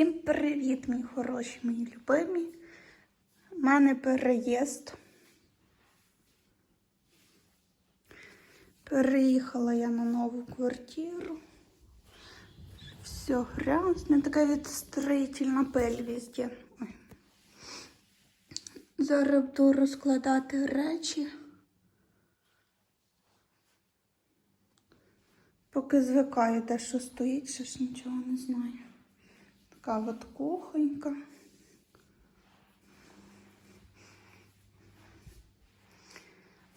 Всім привіт, мої хороші, мої любимі. У мене переїзд. Переїхала я на нову квартиру. Все грязне, така відстроїтельна пель везде. Ой. Зараз буду розкладати речі. Поки звикаю, де що стоїть, ще ж нічого не знаю. Така от кухонька.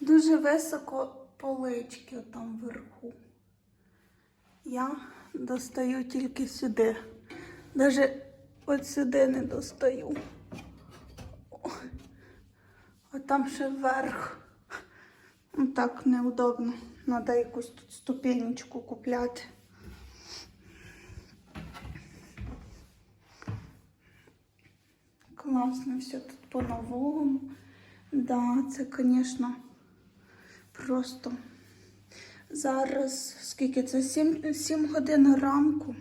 Дуже високо полички там вверху. Я достаю тільки сюди. Навіть от сюди не достаю. А там ще вверх. Ну, Так неудобно. Треба якусь тут ступенечку купляти. Класно, все тут по-новому. Да, це, звісно, просто зараз, скільки це? 7, 7 годин ранку.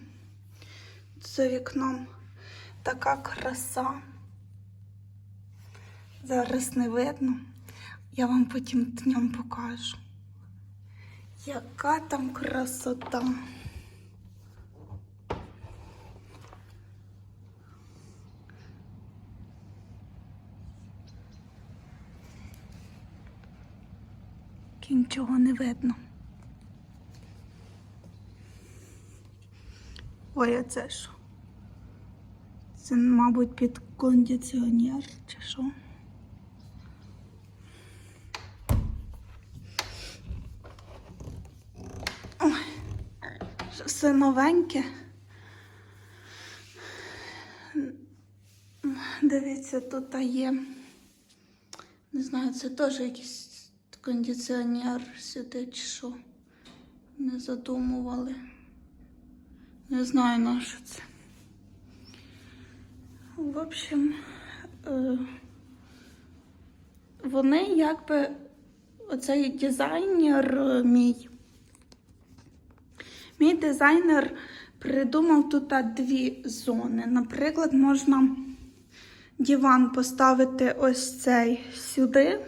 За вікном така краса. Зараз не видно. Я вам потім днем покажу. Яка там красота. Нічого не видно. Ой, а це що? Це, мабуть, під кондиціонер чи що? Все новеньке. Дивіться, тут є. Не знаю, це теж якийсь кондиціонер сюди чи що. Не задумували. Не знаю на що це. В общем, е, вони якби оцей дизайнер мій. Мій дизайнер придумав тут дві зони. Наприклад, можна диван поставити ось цей сюди.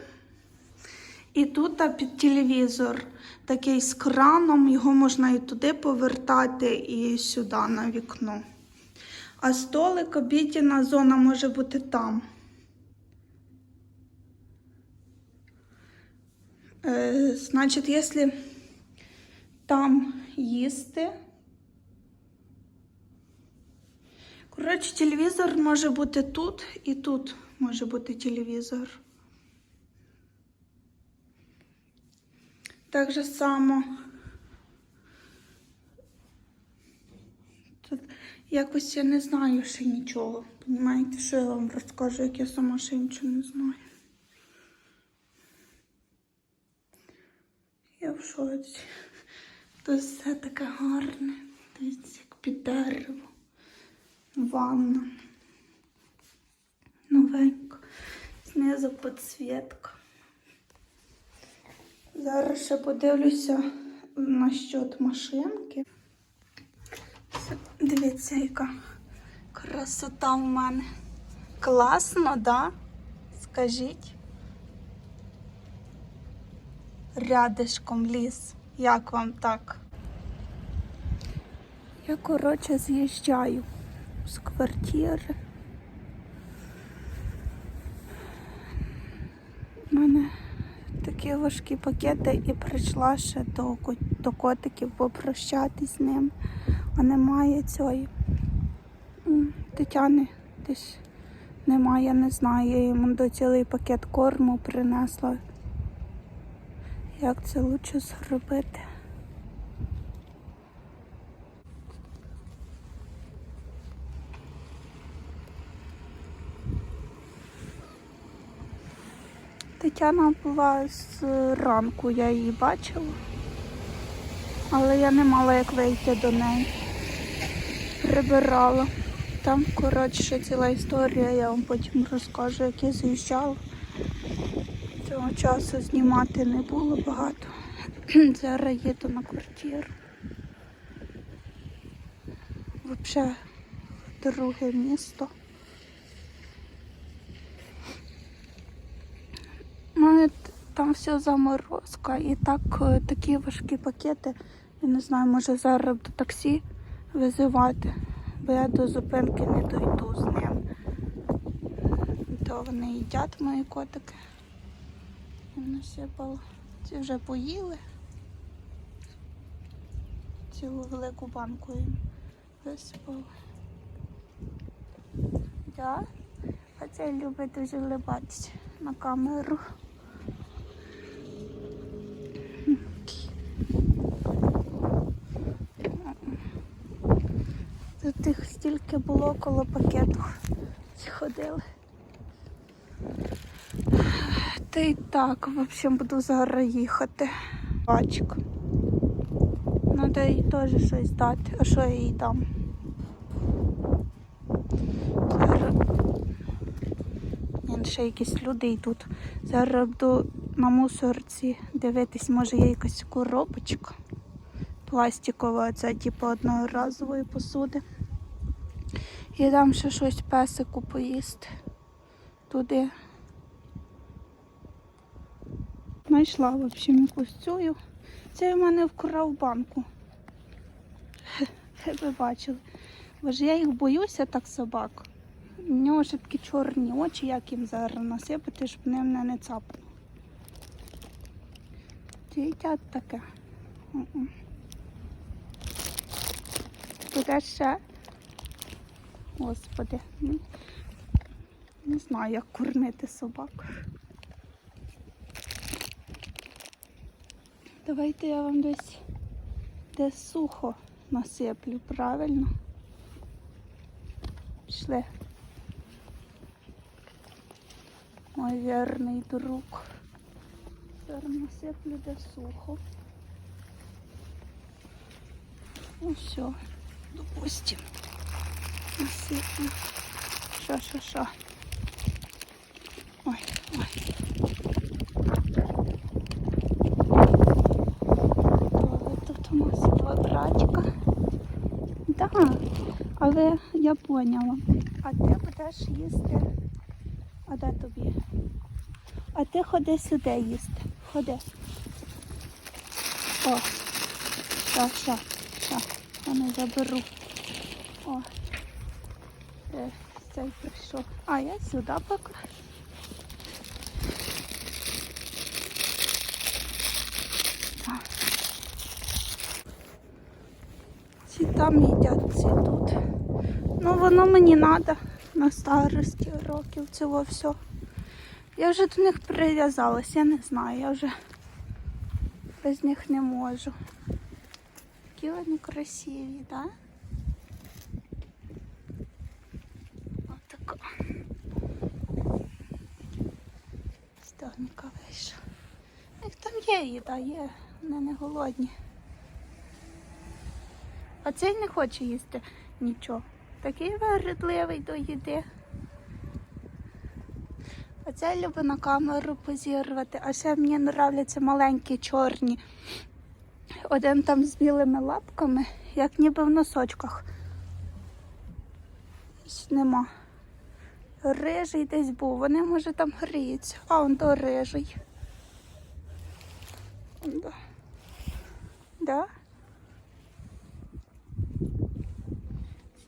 І тут під телевізор такий з краном, його можна і туди повертати, і сюди на вікно. А столик, обідня зона може бути там. Е, значить, якщо там їсти. Коротше, телевізор може бути тут і тут може бути телевізор. Так же само. Тут якось я не знаю ще нічого. Понимаєте, що я вам розкажу, як я сама ще нічого не знаю. Я в шоці. Тут все таке гарне. Дивіться, як під дерево. Ванна. Новенька. Знизу підсвітка. Зараз ще подивлюся насчет машинки. Дивіться, яка красота в мене. Класно, да? Скажіть. Рядишком ліс. Як вам так? Я, коротше, з'їжджаю з квартири. У мене такі важкі пакети і прийшла ще до, до котиків попрощатись з ним. А немає цієї Тетяни десь немає, не знаю. Я йому до цілий пакет корму принесла. Як це лучше зробити? Тетяна була з ранку, я її бачила, але я не мала як вийти до неї. Прибирала. Там, коротше, ціла історія, я вам потім розкажу, як я заїжджала. Цього часу знімати не було багато. Зараз їду на квартиру. Взагалі друге місто. У мене т- там все заморозка і так е, такі важкі пакети. Я не знаю, може зараз до таксі визивати, бо я до зупинки не дойду з ним. То вони їдять мої котики. Я насипала. Ці вже поїли. Цілу велику банку їм висипала. Да? А це любить дуже улибатися на камеру. Тут стільки було коло пакету. Ходили. Та й так, в общем, буду зараз їхати. Бачик. Надо їй теж щось дати. А що я їй дам? Зараз. Ще якісь люди йдуть. Зараз буду на мусорці дивитись, може є якась коробочка пластикова, це типу одноразової посуди. І дам ще щось песику поїсти. Туди. Знайшла, в общем, якусь цю. Це в мене вкрав банку. Ви бачили. Бо ж я їх боюся так собак. У нього ще такі чорні очі, як їм зараз насипати, щоб вони мене не цапали. Їдять таке. Туди ще. Господи. ну, Не знаю, як кормити собак. Давайте я вам десь де сухо насиплю, правильно? Пішли. Мой вірний друг. Зараз насиплю де сухо. Ну все, допустим. Що, що, що? Ой, ой. Тут у нас два братика. Да, але я поняла. А ти будеш їсти. А де тобі? А ти ходи сюди їсти. Ходи. О, що, що, що. Я не заберу. О. Е, Цей прийшов. А я сюди покажу. Ці там їдять, ці тут. Ну воно мені треба на старості років цього все. Я вже до них прив'язалась, я не знаю, я вже без них не можу. Які вони красиві, так? Да? Отака. Стогника вийшов. Їх там є їда, є, вони не голодні. А цей не хоче їсти нічого. Такий вередливий до їди. А цей любить на камеру позірвати. А ще мені нравляться маленькі чорні. Один там з білими лапками, як ніби в носочках. Нема. Рижий десь був. Вони, може, там гріються. А он то рижий. Да. Да?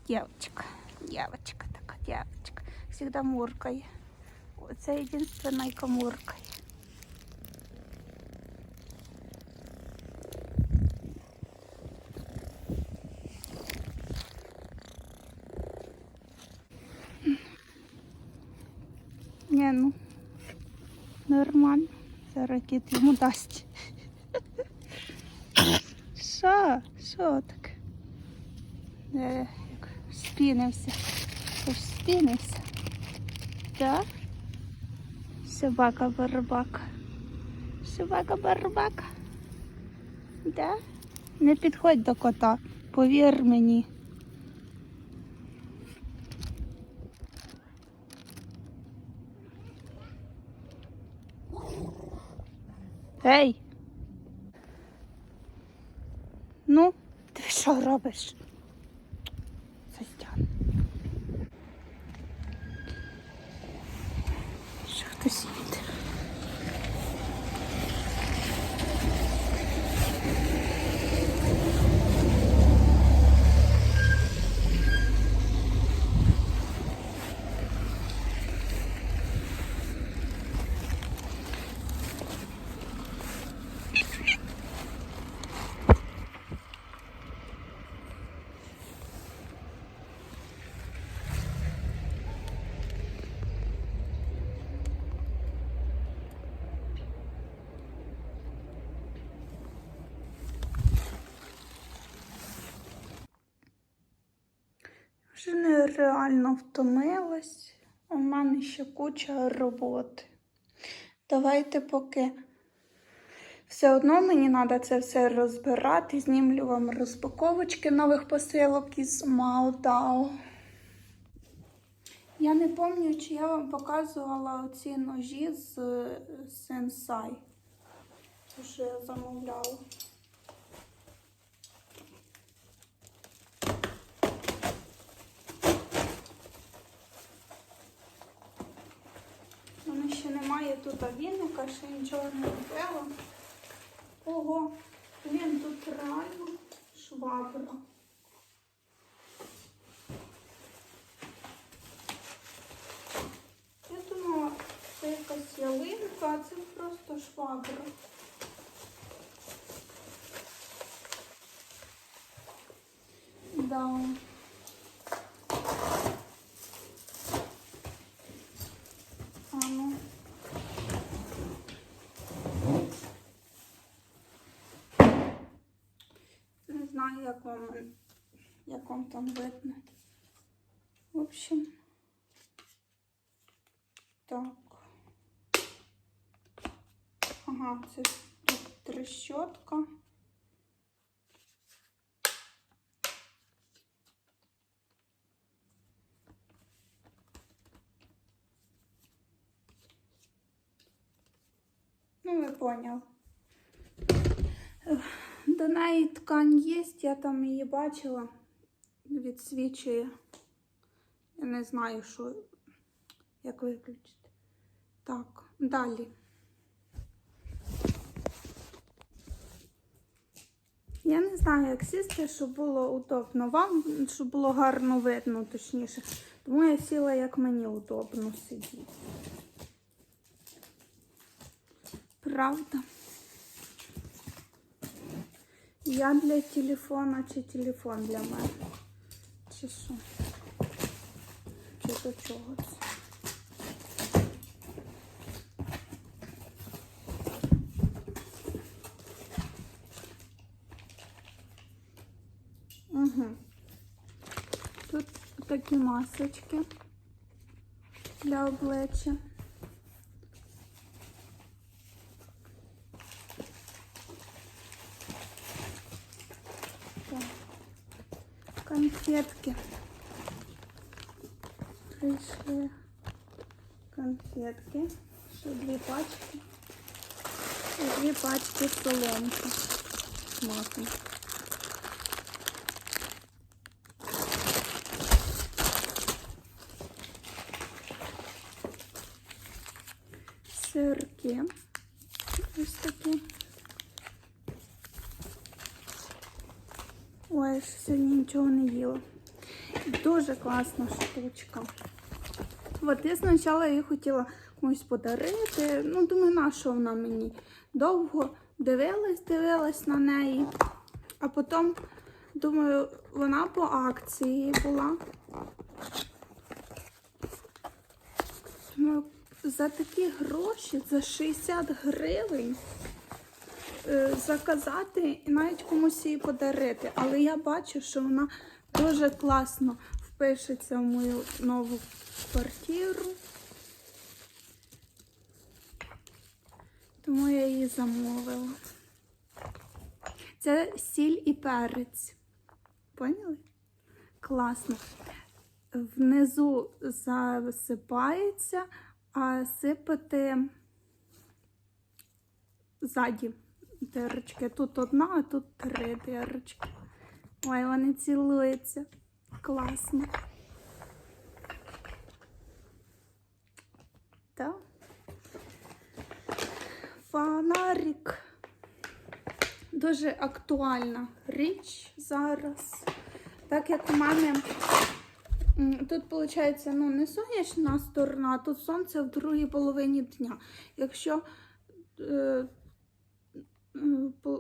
Девочка, девочка така, девочка. Всегда муркає. Оце єдинственна, яка муркає. Не, ну, нормально. Зараз кіт йому дасть. Що? Що таке? Е, як спінився. Ти спінився. Так? Собака барбака. Собака барбака. Да? Не підходь до кота, повір мені. Ей! Ну, ти що робиш? Вже нереально втомилась. У мене ще куча роботи. Давайте поки. Все одно мені треба це все розбирати. Знімлю вам розпаковочки нових посилок із Маодао. Я не пам'ятаю, чи я вам показувала оці ножі з е, Sensai. Що я замовляла. У мене ще немає тут віника, ще нічого не робила. Ого, блін, тут реально швабра. Я думала, це якась ялинка, а це просто швабра. Да. А ну. Не знаю, як вам, як вам там видно. В общем, так. Ага, це тут трещотка. Ну, ви поняв. До неї ткань є, я там її бачила, відсвічує. Я не знаю, що, як виключити. Так, далі. Я не знаю, як сісти, щоб було удобно. Вам, щоб було гарно видно, точніше. Тому я сіла, як мені удобно сидіти. Правда? Я для телефона чи телефон для мене? Чи що? Чи до чого це? Угу. Тут такі масочки для обличчя. Конфетки. Прийшли конфетки. Ще дві пачки. І дві пачки соломки. з маком. Сирки. Ось такі. Ой, ж сьогодні нічого не їла. Дуже класна штучка. От я спочатку її хотіла комусь подарити. Ну, думаю, на що вона мені? Довго дивилась, дивилась на неї. А потім, думаю, вона по акції була. Думаю, за такі гроші, за 60 гривень заказати і навіть комусь її подарити. Але я бачу, що вона дуже класно впишеться в мою нову квартиру. Тому я її замовила. Це сіль і перець. Поняли? Класно. Внизу засипається, а сипати ззаді дирочки. Тут одна, а тут три дирочки. Ой, вони цілуються. Класно. Так. Фонарик. Дуже актуальна річ зараз. Так як у мене тут, виходить, ну, не сонячна сторона, а тут сонце в другій половині дня. Якщо е,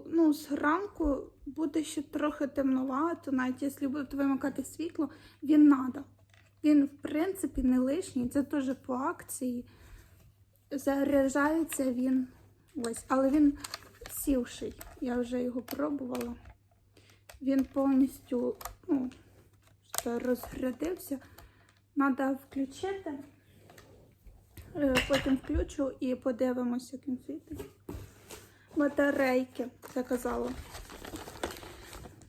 ну, зранку буде ще трохи темновато, навіть якщо будете вимикати світло, він надо. Він, в принципі, не лишній, це теж по акції. Заряджається він ось, але він сівший. Я вже його пробувала. Він повністю, ну, то. Треба включити. Е, Потім включу і подивимося, як він світить. Батарейки заказала.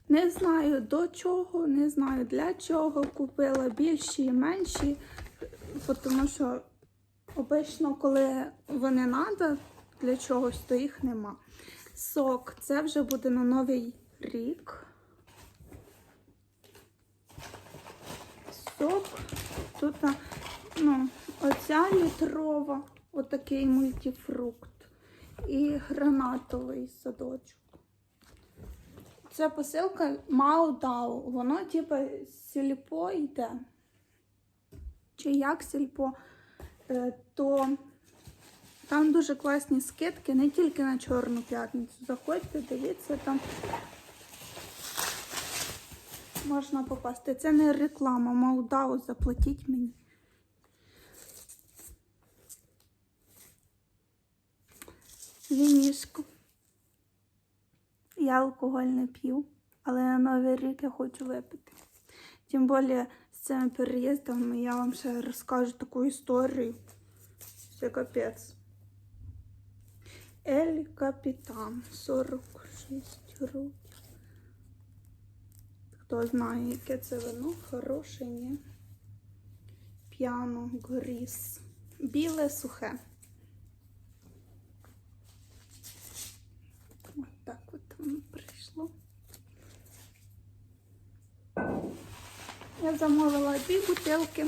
Не знаю до чого, не знаю для чого. Купила більші і менші, тому що обично, коли вони треба для чогось, то їх нема. Сок, це вже буде на новий рік. Сок. Тут ну, оця літрова, отакий мультифрукт. І гранатовий садочок. Це посилка Маудау. Воно типу сільпо йде. Чи як сільпо, Е, то там дуже класні скидки, не тільки на Чорну п'ятницю. Заходьте, дивіться, там можна попасти. Це не реклама, Маудау, заплатіть мені. Вінішку. Я алкоголь не п'ю, але на Новий рік я хочу випити. Тим більше з цими переїздами я вам ще розкажу таку історію. Це капець. Ель Капітан, 46 років. Хто знає, яке це вино, хороше, ні. П'яно, горіс. Біле сухе. Ось так от воно прийшло. Я замовила дві бутилки.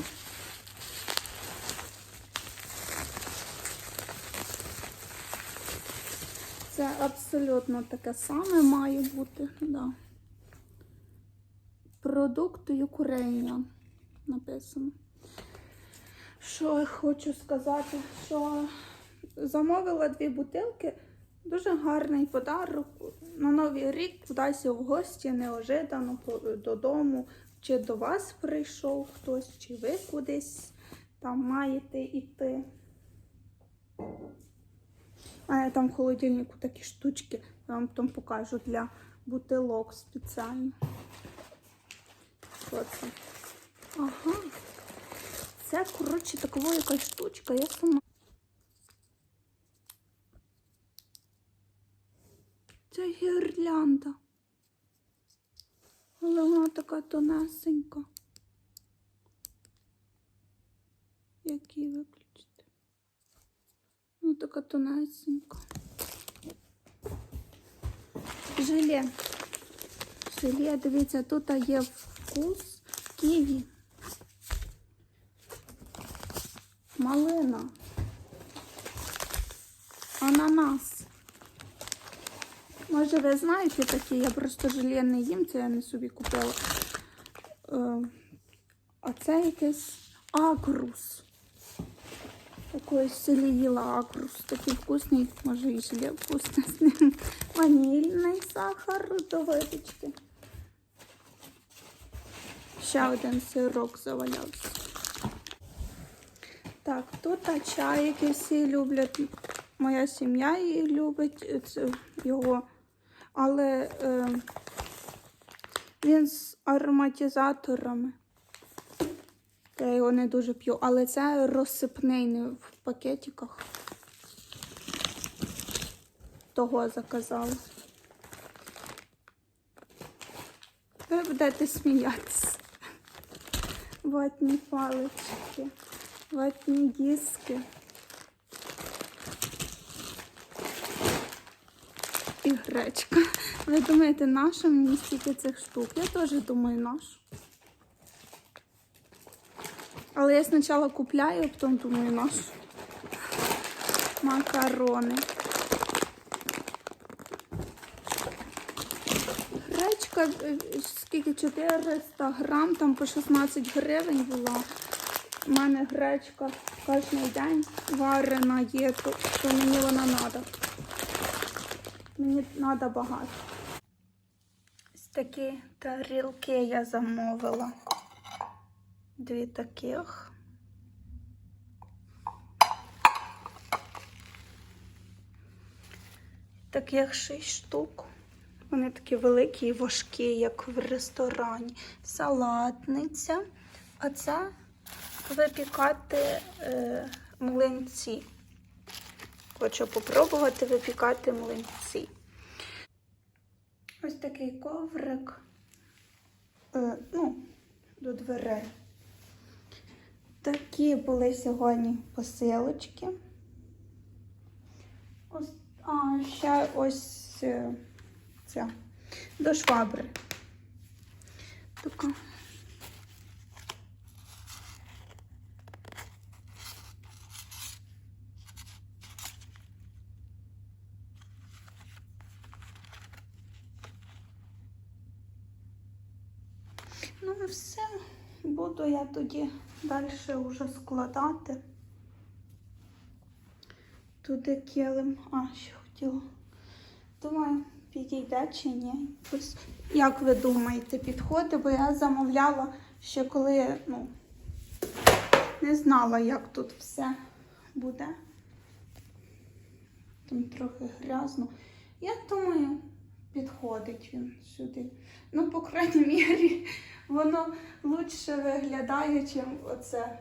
Це абсолютно таке саме має бути. Да. Продукти Ukrainian написано. Що я хочу сказати, що замовила дві бутилки. Дуже гарний подарок. На Новий рік кудись в гості неожиданно додому. Чи до вас прийшов хтось, чи ви кудись там маєте йти. А я там в холодильнику такі штучки, я вам потім покажу для бутилок спеціально. Що? Ага. Це, коротше, такова якась штучка, я сама. Це гірлянда. Але вона така тонесенька. Як її виключити? Вона така тонесенька. Желе. Желе, дивіться, тут є вкус ківі. Малина. Ананас. Може, ви знаєте такі, я просто желе не їм, це я не собі купила. Е, а це якийсь агрус. Такої селі їла агрус. Такий вкусний, може і желе вкусне з ним. Ванільний сахар до випічки. Ще один сирок завалявся. Так, тут чай, який всі люблять. Моя сім'я її любить його. Але е, він з ароматизаторами. Я його не дуже п'ю, але це розсипний не в пакетиках. Того заказала. Ви будете сміятися. Ватні палички, ватні диски. Гречка. Ви думаєте, наша мені стільки цих штук? Я теж думаю, нашу. Але я спочатку купляю, а потім думаю, нашу. Макарони. Гречка, скільки 400 грам, там по 16 гривень була. У мене гречка кожен день варена є, то мені вона треба. Мені треба багато. Ось такі тарілки я замовила. Дві таких. Таких шість штук. Вони такі великі і важкі, як в ресторані. Салатниця. А це випікати е, млинці. Хочу попробувати випікати млинці. Ось такий коврик. Е, ну, до дверей. Такі були сьогодні посилочки. Ось, а, ще ось е, ця до швабри. Така. Ну і все. Буду я тоді далі вже складати. Туди килим. А, що хотіла. Думаю, підійде чи ні. Ось, як ви думаєте, підходить, бо я замовляла ще коли, ну, не знала, як тут все буде. Там трохи грязно. Я думаю, підходить він сюди. Ну, по крайній мірі, воно лучше виглядає, ніж оце